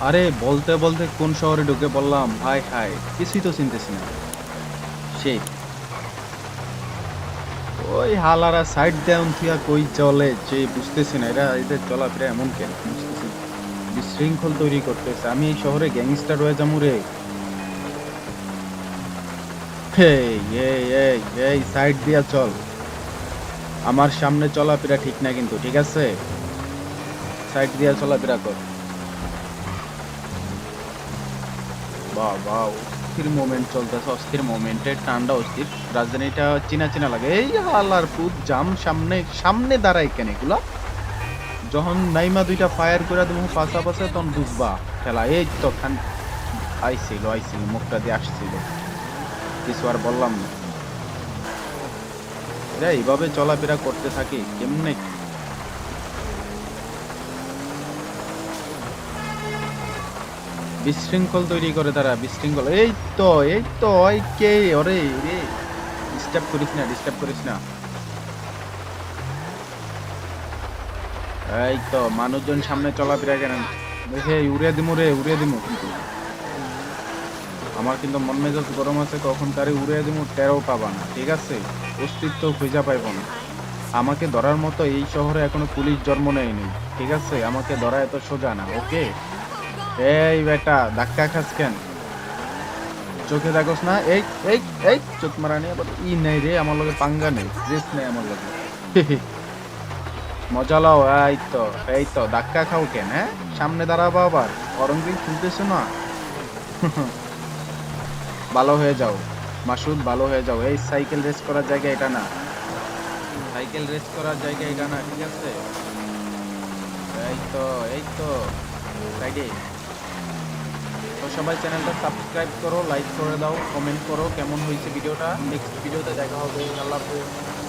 আরে বলতে বলতে কোন শহরে ঢুকে বললাম হাই হাই। কিছুই তো চিনতেছি না। সেই। ওই হালারা সাইড দেউন থিয়া কই চলে, যে বুঝতেছি না, এরা এদের চলাফেরা এমন কেন? বুঝতেছি বিশৃঙ্খল তৈরি করতেছে। আমি এই শহরে গ্যাংস্টার হয়ে যাব রে। সাইড দিয়া চল। আমার সামনে চলাফেরা ঠিক না কিন্তু, ঠিক আছে? সাইড দিয়া চলাফেরা কর। বাহ অস্থির মোমেন্ট চলতেছে, অস্থির মোমেন্টে টান্ডা অস্থির। রাজধানীটা চিনা চিনা লাগে। এই হালার পুত জাম সামনে সামনে দাঁড়ায় কেন এগুলা? যখন নাইমা দুইটা ফায়ার করে তুমি পাশা পাশে তখন বুঝবা, খেলা, এই তো খান আইছিল আইছিল, মুখটা দিয়ে আসছিল। কিছু আর বললাম না। এইভাবে চলাফেরা করতে থাকি, কেমনে বিশৃঙ্খল তৈরি করে তারা, বিশৃঙ্খল। এই তো এই তো কে? ওরে রে ডিস্টার্ব করিস না ডিস্টার্ব করিস না। এই তো, মানুষজন সামনে চলাফেরা কেন দেখে উড়িয়ে দিমু রে উড়িয়ে দিমু। কিন্তু আমার কিন্তু মন মেজাজ গরম আছে, কখন তারে উড়িয়ে দিমু টেরও পাবা না, ঠিক আছে? অস্তিত্ব খুঁজে পাইব না। আমাকে ধরার মতো এই শহরে এখনও পুলিশ জন্ম নেয়নি, ঠিক আছে? আমাকে ধরা এত সোজা না, ওকে? এই বেটা, ধাক্কা খাস কেন? চোখে দেখোস না? এই এই এই, চোখ মারা নেই ই নেই রে, আমার লগে পাঙ্গা নেই, রেস নেই আমার লগে। মজা লাও, এই তো এই তো, ধাক্কা খাও কেন হ্যাঁ? সামনে দাঁড়াবো আবার অরঙ্গিল শুনতেছো না? ভালো হয়ে যাও, মাসুদ, ভালো হয়ে যাও। এই সাইকেল রেস করার জায়গা এটা না। সাইকেল রেস করার জায়গা এটা না, ঠিক আছে? এই তো এই তো, সাইডে। সবাই চ্যানেলটা সাবস্ক্রাইব করো লাইক করে দাও কমেন্ট করো কেমন হয়েছে ভিডিওটা। নেক্সট ভিডিওতে দেখা হবে। আল্লাহ হাফেজ।